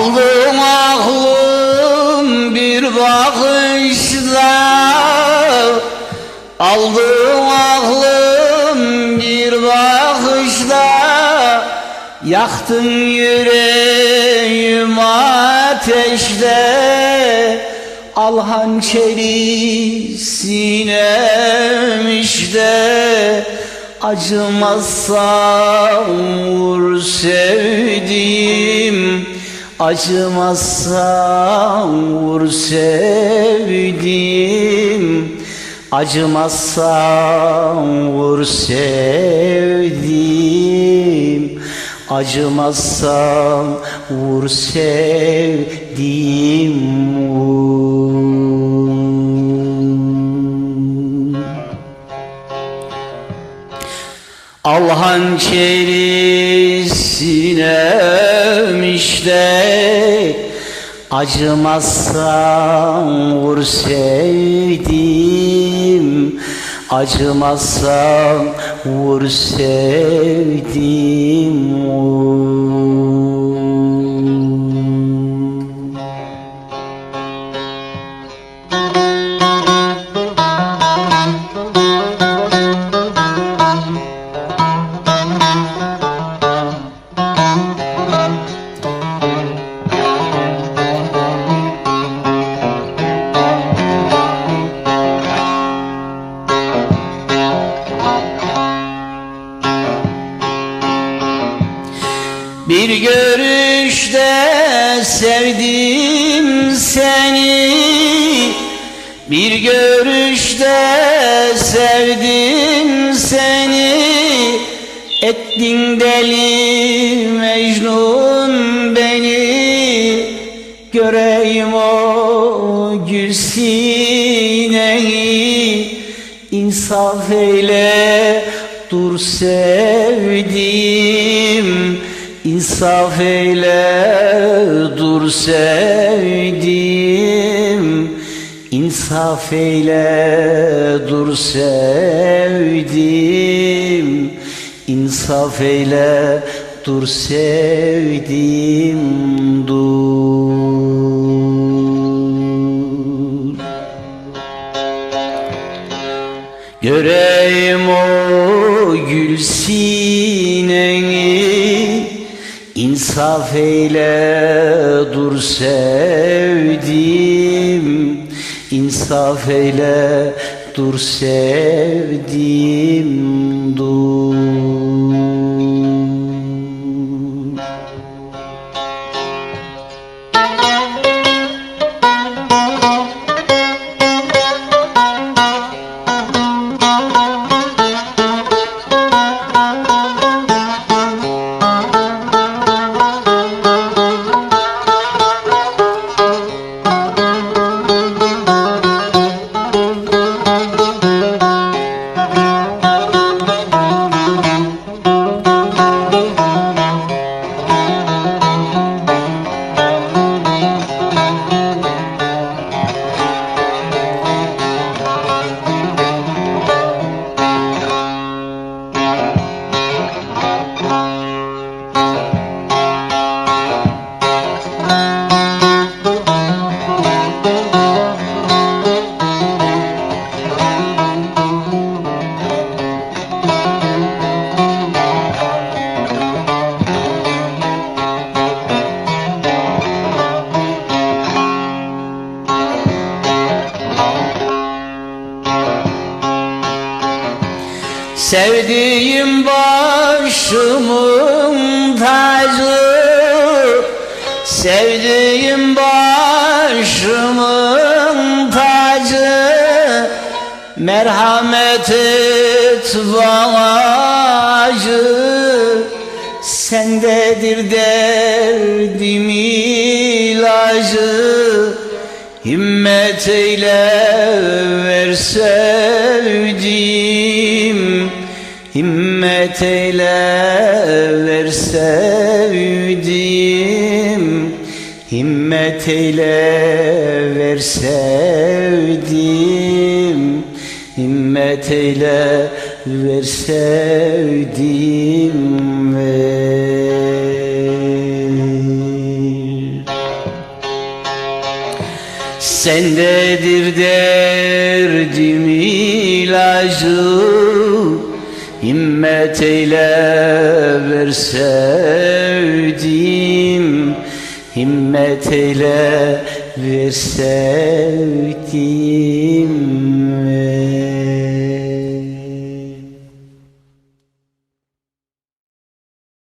Aldım aklım bir bakışla. Aldım aklım bir bakışla. Yaktın yüreğim ateşle Al hançeri sinem işte Acımazsan vur sevdiğim Acımazsan vur sevdiğim Acımazsan vur sevdiğim Acımazsan vur sevdiğim vur. Al hançeri sinem işte. Acımazsan vur sevdim Acımazsan vur sevdim vur. Bir görüşte sevdim seni. Bir görüşte sevdim seni. Ettin deli Mecnun beni. Göreyim o gül sineyi İnsaf eyle dur sevdim İnsaf eyle dur sevdim İnsaf eyle dur sevdim İnsaf eyle dur sevdim dur. Göreyim o gül sineni İnsaf eyle dur sevdim İnsaf eyle dur sevdim dur Sevdiğim başımın tacı Sevdiğim başımın tacı. Merhamet et bana acı Sendedir derdim ilacı. Himmet eyle ver sevdiğim Himmet eyle ver sevdiğim Himmet eyle ver sevdiğim Himmet eyle ver sevdiğim ver Sendedir derdim ilacı Himmet eyle ver sevdiğim Himmet eyle ver sevdiğim ver.